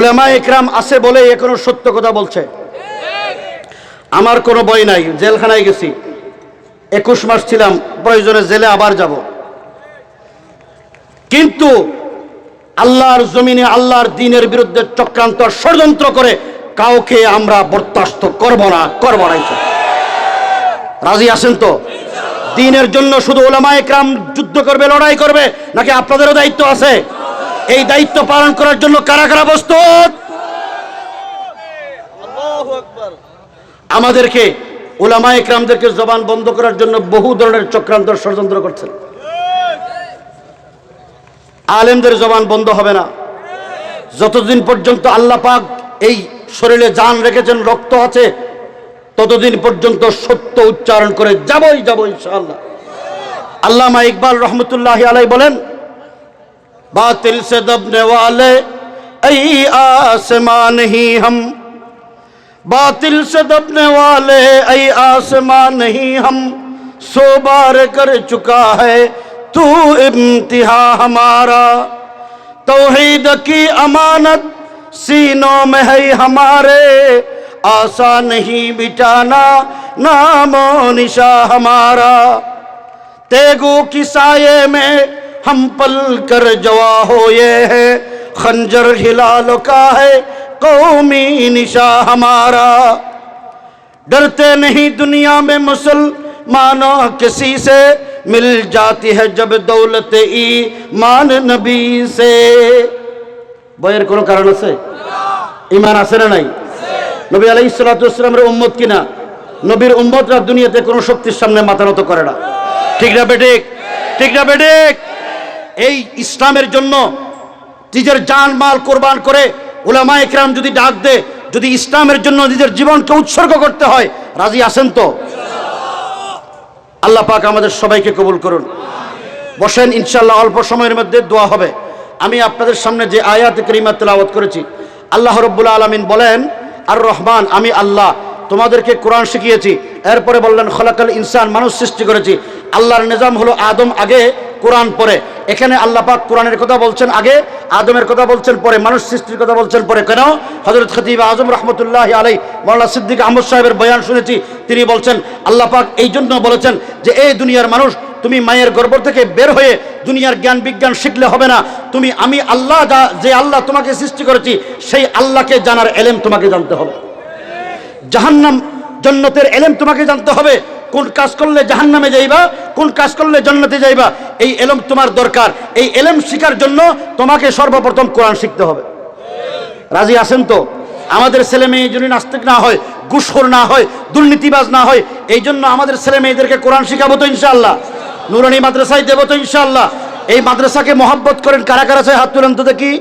ওলামা একরাম আছে বলে এখনও সত্য কথা বলছে। আমার কোনো বই নাই, জেলখানায় গেছি। একুশ মাস ছিলাম, প্রয়োজনে জেলে আবার যাব। কিন্তু আল্লাহর জমিনে, আল্লাহর দিনের বিরুদ্ধে চক্রান্ত ষড়যন্ত্র করে কাউকে আমরা বরদাস্ত করব না করব না রাজি আছেন তো? দিনের জন্য শুধু ওলামা একরাম যুদ্ধ করবে, লড়াই করবে, নাকি আপনাদেরও দায়িত্ব আছে? এই দায়িত্ব পালন করার জন্য কারা কারা প্রস্তুত? আমাদেরকে ওলামা একরামদেরকে জবান বন্ধ করার জন্য বহু ধরনের চক্রান্ত ষড়যন্ত্র করছেন। আলেমদের জবান বন্ধ হবে না। যতদিন পর্যন্ত আল্লাহ পাক এই শরীরে যান রেখেছেন রক্ত আছে ততদিন পর্যন্ত সত্য উচ্চারণ করে যাবই যাব ইনশাআল্লাহ। আল্লামা ইকবাল রহমতুল্লাহ আলাই বলেন बातिल से दबने वाले, ऐ आसमान ही हम। बातिल से दबने वाले, ऐ आसमान नहीं हम। सो बार कर चुका है तू इम्तिहा हमारा। तौहीद की अमानत सीनों में है हमारे। आसा नहीं बिटाना नामो निशा हमारा। तेगू की साये में हम पल कर जवा हो ये है खंजर हिलाल का है कौमी निशा हमारा डरते नहीं दुनिया में मुसलमानों किसी से मिल जाती है जब दौलत ई मान नबी से বইয়ের কোনো কারণ আছে ইমান আছে না নাই নবী আলাই ইসলাতামের উম্মত কিনা নবীর উম্মতরা দুনিয়াতে কোনো শক্তির সামনে মাথা নত করে না ঠিক না বেঠিক ঠিক না বেঠিক এই ইসলামের জন্য নিজের জান, মাল কোরবান করে ওলামা একরাম যদি ডাক দে, যদি ইসলামের জন্য নিজের জীবনকে উৎসর্গ করতে হয়, রাজি আসেন তো? আল্লাহ পাক আমাদের সবাইকে কবুল করুন। বসেন ইনশাল্লাহ অল্প সময়ের মধ্যে দোয়া হবে। আমি আপনাদের সামনে যে আয়াত করিমা তেলাওয়াত করেছি, আল্লাহ রব্বুল আলমিন বলেন আর রহমান আমি আল্লাহ, তোমাদেরকে কোরআন শিখিয়েছি। এরপরে বললেন, খলাকাল ইনসান, মানুষ সৃষ্টি করেছি। আল্লাহর নিজাম হলো আদম আগে কোরআন পরে এখানে আল্লাহ পাক কোরআনের কথা বলছেন আগে, আদমের কথা বলছেন, পরে মানুষ সৃষ্টির কথা বলছেন, পরে কেন? হজরত খতিব আজম রহমতুল্লাহ আলাই মৌলানা সিদ্দিক আহমদ সাহেবের বয়ান শুনেছি, তিনি বলছেন, আল্লাহ পাক এই জন্য বলেছেন যে এই দুনিয়ার মানুষ, তুমি মায়ের গর্ভ থেকে বের হয়ে দুনিয়ার জ্ঞান বিজ্ঞান শিখলে হবে না। তুমি, আমি আল্লাহ যে আল্লাহ তোমাকে সৃষ্টি করেছি, সেই আল্লাহকে জানার এলেম তোমাকে জানতে হবে। জাহান্নাম জন্নতের এলেম তোমাকে জানতে হবে। কোন কাজ করলে জাহান্নামে যাইবা, কোন কাজ করলে জন্নতে যাইবা এই এলম তোমার দরকার। এই এলেম শিখার জন্য তোমাকে সর্বপ্রথম কোরআন শিখতে হবে। রাজি আছেন তো? আমাদের ছেলে মেয়ে যদি নাস্তিক না হয় গুসখোর না হয়, দুর্নীতিবাজ না হয়, এই জন্য আমাদের ছেলে মেয়েদেরকে কোরআন শিখাবো তো ইনশাআল্লাহ। নুরানি মাদ্রাসায় দেবো তো ইনশাআল্লাহ। এই মাদ্রাসাকে মহব্বত করেন কারা কারা চাই হাত তুলেন তো দেখি।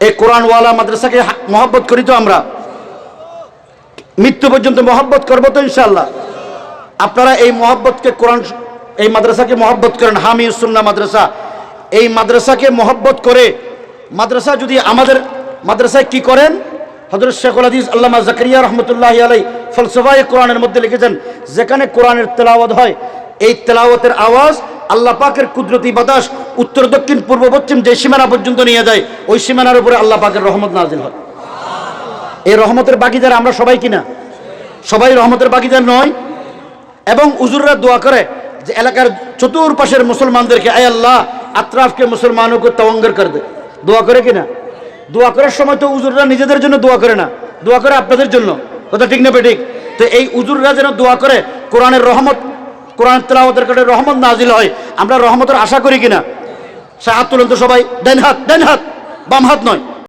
এই কোরআনওয়ালা মাদ্রাসাকে মহব্বত করি তো আমরা। মৃত্যু পর্যন্ত মহব্বত করব তো ইনশাল্লাহ আপনারা এই মহব্বতকে কোরআন এই মাদ্রাসাকে মহব্বত করেন হামি সুন্না মাদ্রাসা। এই মাদ্রাসাকে মহব্বত করে মাদ্রাসা যদি আমাদের মাদ্রাসায় কি করেন? হজরত শেখুল হাদিস আল্লামা জাকারিয়া রহমতুল্লাহ আলাই ফলসফায় কোরআনের মধ্যে লিখেছেন, যেখানে কোরআনের তেলাওয়াত হয়, এই তেলাওয়াতের আওয়াজ আল্লাহ পাকের কুদরতি বাতাস উত্তর, দক্ষিণ, পূর্ব, পশ্চিম যে সীমানা পর্যন্ত নিয়ে যায়, ওই সীমানার উপরে আল্লাহ পাকের রহমত নাজিল হয়। এই রহমতের বাগিদার আমরা সবাই কিনা? সবাই রহমতের বাগিদার নয়, এবং উজুররা দোয়া করে যে এলাকার চতুর্পাশের মুসলমানদেরকে, আয় আল্লাহ, আত্রাফকে মুসলমানকে তওয়াঙ্গর করে দে। দোয়া করে কিনা দোয়া করার সময় তো উজুররা নিজেদের জন্য দোয়া করে না। দোয়া করে আপনাদের জন্য। কথা ঠিক না বেঠিক? তো এই উজুররা যেন দোয়া করে, কোরআনের রহমত কোরআন তেলাওয়াতের কাছে রহমত নাজিল হয়, আমরা রহমতের আশা করি কিনা সে হাত তুলেন তো সবাই। ডান হাত ডান হাত। বাম হাত নয়।